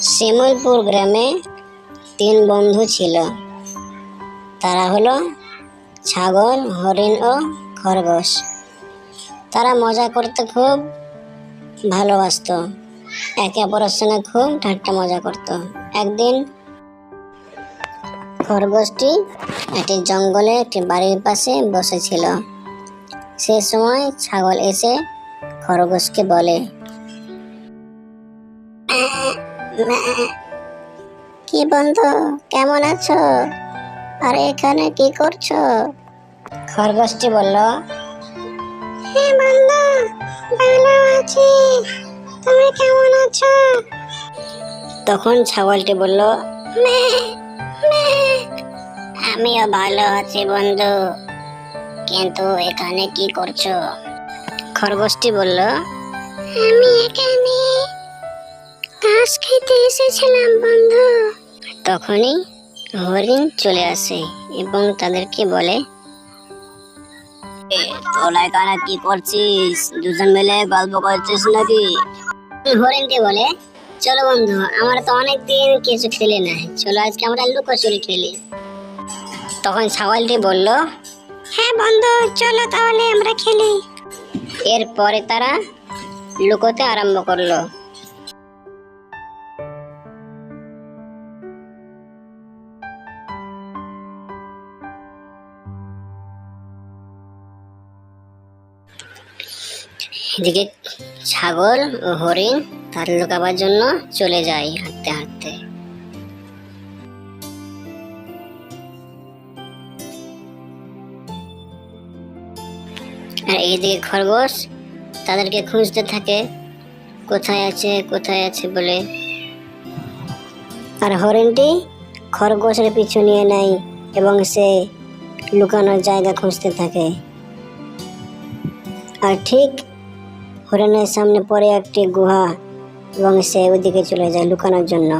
শিমুলপুর গ্রামে তিন বন্ধু ছিল। তারা হলো ছাগল, হরিণ ও খরগোশ। তারা মজা করতে খুব ভালোবাসতো। একে অপরের সঙ্গে খুব ঠাট্টা মজা করত। একদিন খরগোশটি একটি জঙ্গলে একটি বাড়ির পাশে বসেছিল। সে সময় ছাগল এসে খরগোশকে বলে কি বন্ধু কেমন আছো? আর এখানে কি করছ? খরগোশটি বলল হ্যাঁ বন্ধু ভালো আছি। তুমি কেমন আছো? তখন ছাগলটি বলল আমিও ভালো আছি বন্ধু। কিন্তু এখানে কি করছ? খরগোশটি বলল আমি এখানে খেতে এসেছিলাম বন্ধু। তখনই হরিণ চলে আসে এবং তাদেরকে বলে তোরা এখানে কি করছিস? দুজন মিলে গল্প করছিস নাকি? হরিণটি বলে চলো বন্ধু আমরা তো অনেক দিন কিছু খেলি না চলো আজকে আমরা লুকোচুরি খেলি। তখন ছাগলটি বলল হ্যাঁ বন্ধু চলো তাহলে আমরা খেলি। এরপরে তারা লুকোতে আরম্ভ করল। এদিকে ছাগল ও হরিণ, তার লুকাবার জন্য চলে যায় হাঁটতে হাঁটতে। আর এইদিকে খরগোশ তাদেরকে খুঁজতে থাকে, কোথায় আছে কোথায় আছে বলে। আর হরিণটি খরগোশের পিছু নিয়ে নেয় এবং সে লুকানোর জায়গা খুঁজতে থাকে। আর ঠিক হরিণের সামনে পড়ে একটি গুহা এবং সে ওদিকে চলে যায় লুকানোর জন্য।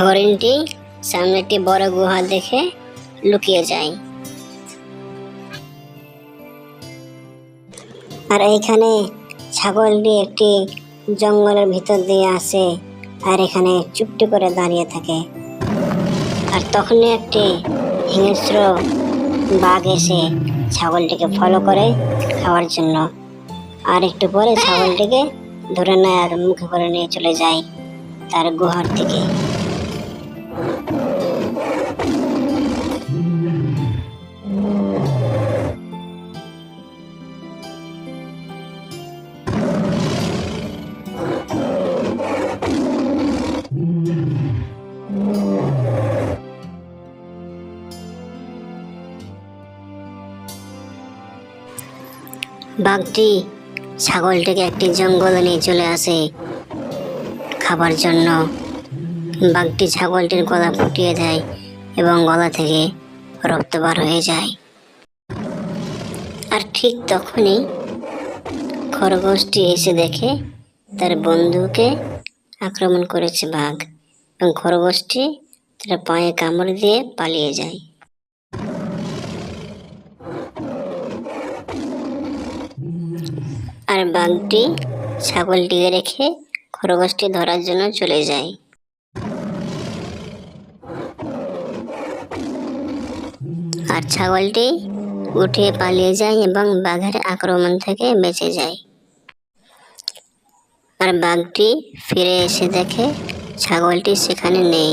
হরিণটি সামনে একটি বড় গুহা দেখে লুকিয়ে যায়। আর এইখানে ছাগলটি একটি জঙ্গলের ভিতর দিয়ে আসে আর এখানে চুপটি করে দাঁড়িয়ে থাকে। আর তখনই একটি হিংস্র বাঘ এসে ছাগলটিকে ফলো করে খাওয়ার জন্য। আর একটু পরে ছাগলটিকে ধরে নেয় আর মুখে করে নিয়ে চলে যায় তার গুহার থেকে বাঘটি ছাগলটিকে একটি জঙ্গলে নিয়ে চলে আসে। খাবার জন্য বাঘটি ছাগলটির গলা ফুটিয়ে দেয় এবং গলা থেকে রক্ত বার হয়ে যায়। আর ঠিক তখনই খরগোশটি এসে দেখে তার বন্ধুকে আক্রমণ করেছে বাঘ এবং খরগোশটি তার পায়ে কামড় দিয়ে পালিয়ে যায়। আর বাঘটি ছাগলটিকে রেখে খরগোশটি ধরার জন্য চলে যায়। আর ছাগলটি উঠে পালিয়ে যায় এবং বাঘের আক্রমণ থেকে বেঁচে যায়। আর বাঘটি ফিরে এসে দেখে ছাগলটি সেখানে নেই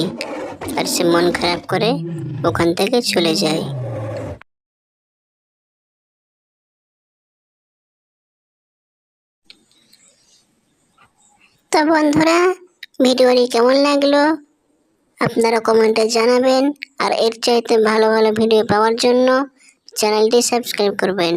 আর সে মন খারাপ করে ওখান থেকে চলে যায়। তো বন্ধুরা, ভিডিওটি কেমন লাগল? আপনারা কমেন্টে জানাবেন। আর এর চাইতে ভালো ভালো ভিডিও পাওয়ার জন্য চ্যানেলটি সাবস্ক্রাইব করবেন।